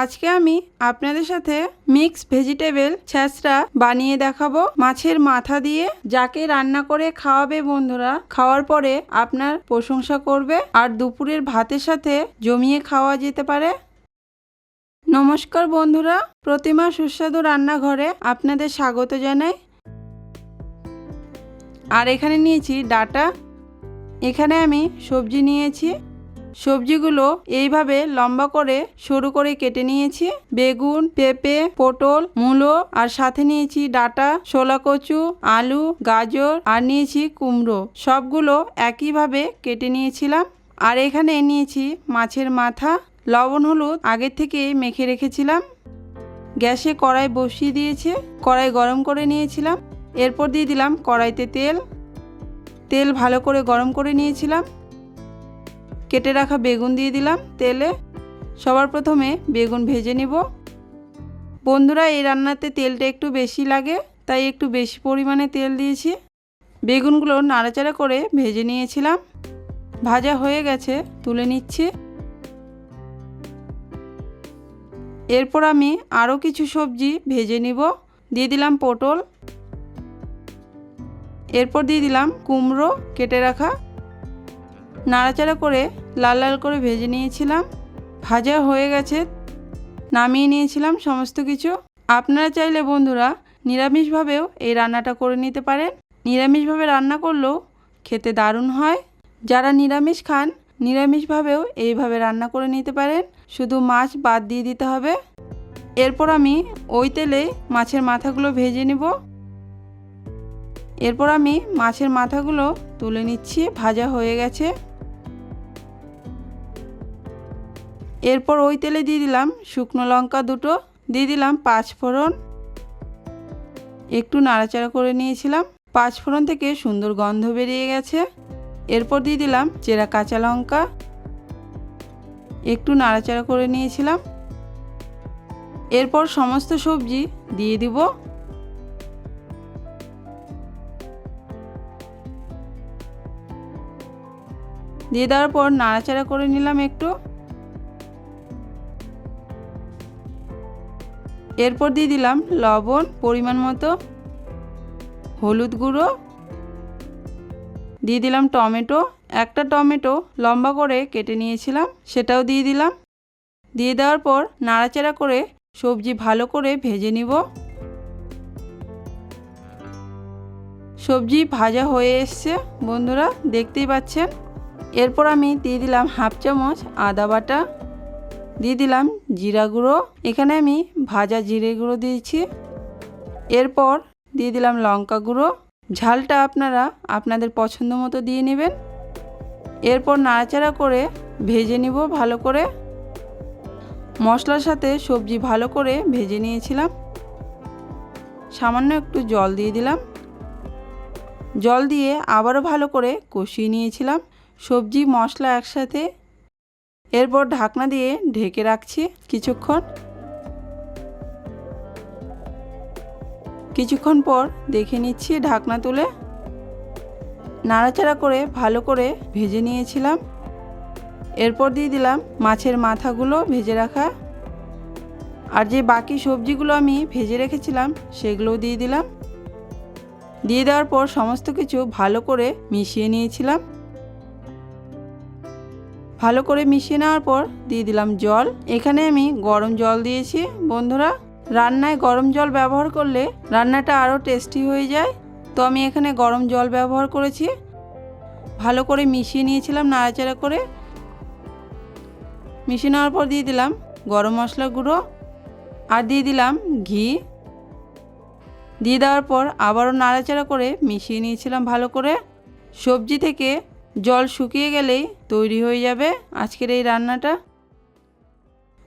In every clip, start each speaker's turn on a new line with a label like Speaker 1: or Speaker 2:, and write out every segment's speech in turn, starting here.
Speaker 1: আজকে আমি আপনাদের সাথে মিক্স ভেজিটেবল ছ্যাঁচড়া বানিয়ে দেখাবো। মাছের মাথা দিয়ে যাকে রান্না করে খাওয়াবে বন্ধুরা, খাওয়ার পরে আপনার প্রশংসা করবে আর দুপুরের ভাতের সাথে জমিয়ে খাওয়া যেতে পারে। নমস্কার বন্ধুরা, প্রতিমা সুস্বাদু রান্নাঘরে আপনাদের স্বাগত জানাই। আর এখানে নিয়েছি ডাটা। এখানে আমি সবজি নিয়েছি। সবজিগুলো এইভাবে লম্বা করে সরু করে কেটে নিয়েছি। বেগুন, পেঁপে, পটল, মূলো, আর সাথে নিয়েছি ডাটা শোলা কচু আলু, গাজর, আর নিয়েছি কুমড়ো। সবগুলো একইভাবে কেটে নিয়েছিলাম। আর এখানে নিয়েছি মাছের মাথা। লবণ, হলুদ আগের থেকে মেখে রেখেছিলাম। গ্যাসে কড়াই বসিয়ে দিয়েছে। কড়াই গরম করে নিয়েছিলাম। এরপর দিয়ে দিলাম কড়াইতে তেল। তেল ভালো করে গরম করে নিয়েছিলাম। কেটে রাখা বেগুন দিয়ে দিলাম তেলে। সবার প্রথমে বেগুন ভেজে নিব। বন্ধুরা, এই রান্নাতে তেলটা একটু বেশি লাগে, তাই একটু বেশি পরিমাণে তেল দিয়েছি। বেগুনগুলো নাড়াচাড়া করে ভেজে নিয়েছিলাম। ভাজা হয়ে গেছে, তুলে নিচ্ছি। এরপর আমি আরও কিছু সবজি ভেজে নিব। দিয়ে দিলাম পটল। এরপর দিয়ে দিলাম কুমড়ো কেটে রাখা নাড়াচাড়া করে লাল লাল করে ভেজে নিয়েছিলাম। ভাজা হয়ে গেছে। নামিয়ে নিয়েছিলাম সমস্ত কিছু। আপনারা চাইলে বন্ধুরা নিরামিষভাবেও এই রান্নাটা করে নিতে পারেন। নিরামিষভাবে রান্না করলেও খেতে দারুণ হয়। যারা নিরামিষ খান, নিরামিষভাবেও এইভাবে রান্না করে নিতে পারেন। শুধু মাছ বাদ দিয়ে দিতে হবে। এরপর আমি ওই তেলে মাছের মাথাগুলো ভেজে নিব। এরপর আমি মাছের মাথাগুলো তুলে নিচ্ছি। ভাজা হয়ে গেছে। এরপর ওই তেলে দিয়ে দিলাম শুকনো লঙ্কা দুটো, দিয়ে দিলাম পাঁচ ফোড়ন। একটু নাড়াচাড়া করে নিয়েছিলাম। পাঁচ ফোড়ন থেকে সুন্দর গন্ধ বেরিয়ে গেছে। এরপর দিয়ে দিলাম চেরা কাঁচা লঙ্কা। একটু নাড়াচাড়া করে নিয়েছিলাম। এরপর সমস্ত সবজি দিয়ে দিব। দিয়ে দেওয়ার পর নাড়াচাড়া করে নিলাম একটু। এরপর দিয়ে দিলাম লবণ, পরিমাণ মতো হলুদ গুঁড়ো। দিয়ে দিলাম টমেটো। একটা টমেটো লম্বা করে কেটে নিয়েছিলাম, সেটাও দিয়ে দিলাম। দিয়ে দেওয়ার পর নাড়াচাড়া করে সবজি ভালো করে ভেজে নিব। সবজি ভাজা হয়ে এসছে, বন্ধুরা, দেখতেই পাচ্ছেন। এরপর আমি দিয়ে দিলাম হাফ চামচ আদা বাটা। দিয়ে দিলাম জিরা গুঁড়ো। এখানে আমি ভাজা জিরে গুঁড়ো দিয়েছি। এরপর দিয়ে দিলাম লঙ্কা গুঁড়ো। ঝালটা আপনারা আপনাদের পছন্দ মতো দিয়ে নেবেন। এরপর নাড়াচাড়া করে ভেজে নিব ভালো করে। মশলার সাথে সবজি ভালো করে ভেজে নিয়েছিলাম। সামান্য একটু জল দিয়ে দিলাম। জল দিয়ে আবারও ভালো করে কষিয়ে নিয়েছিলাম। সবজি মশলা একসাথে এরপর ঢাকনা দিয়ে ঢেকে রাখছি কিছুক্ষণ। কিছুক্ষণ পর দেখে নিচ্ছি ঢাকনা তুলে নাড়াচাড়া করে ভালো করে ভেজে নিয়েছিলাম। এরপর দিয়ে দিলাম মাছের মাথাগুলো ভেজে রাখা। আর যে বাকি সবজিগুলো আমি ভেজে রেখেছিলাম সেগুলোও দিয়ে দিলাম। দিয়ে দেওয়ার পর সমস্ত কিছু ভালো করে মিশিয়ে নিয়েছিলাম। ভালো করে মিশিয়ে নেওয়ার পর দিয়ে দিলাম জল। এখানে আমি গরম জল দিয়েছি, বন্ধুরা। রান্নায় গরম জল ব্যবহার করলে রান্নাটা আরও টেস্টি হয়ে যায়। তো আমি এখানে গরম জল ব্যবহার করেছি। ভালো করে মিশিয়ে নিয়েছিলাম নাড়াচাড়া করে। মিশিয়ে নেওয়ার পর দিয়ে দিলাম গরম মশলা গুঁড়ো আর দিয়ে দিলাম ঘি। দিয়ে দেওয়ার পর আবারও নাড়াচাড়া করে মিশিয়ে নিয়েছিলাম ভালো করে। সবজি থেকে জল শুকিয়ে গেলেই তৈরি হয়ে যাবে আজকের এই রান্নাটা।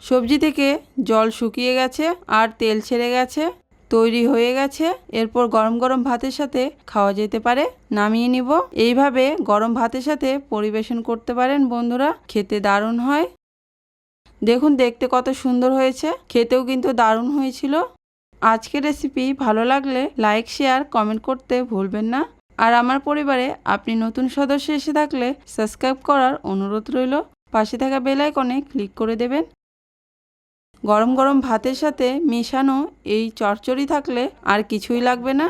Speaker 1: সবজি থেকে জল শুকিয়ে গেছে আর তেল ছেড়ে গেছে, তৈরি হয়ে গেছে। এরপর গরম গরম ভাতের সাথে খাওয়া যেতে পারে, নামিয়ে নিব। এইভাবে গরম ভাতের সাথে পরিবেশন করতে পারেন বন্ধুরা, খেতে দারুণ হয়। দেখুন, দেখতে কত সুন্দর হয়েছে, খেতেও কিন্তু দারুণ হয়েছিল। আজকের রেসিপি ভালো লাগলে লাইক শেয়ার কমেন্ট করতে ভুলবেন না। আর আমার পরিবারে আপনি নতুন সদস্য এসে থাকলে সাবস্ক্রাইব করার অনুরোধ রইল। পাশে থাকা বেল আইকনে ক্লিক করে দেবেন। গরম গরম ভাতের সাথে মেশানো এই চরচড়ি থাকলে আর কিছুই লাগবে না।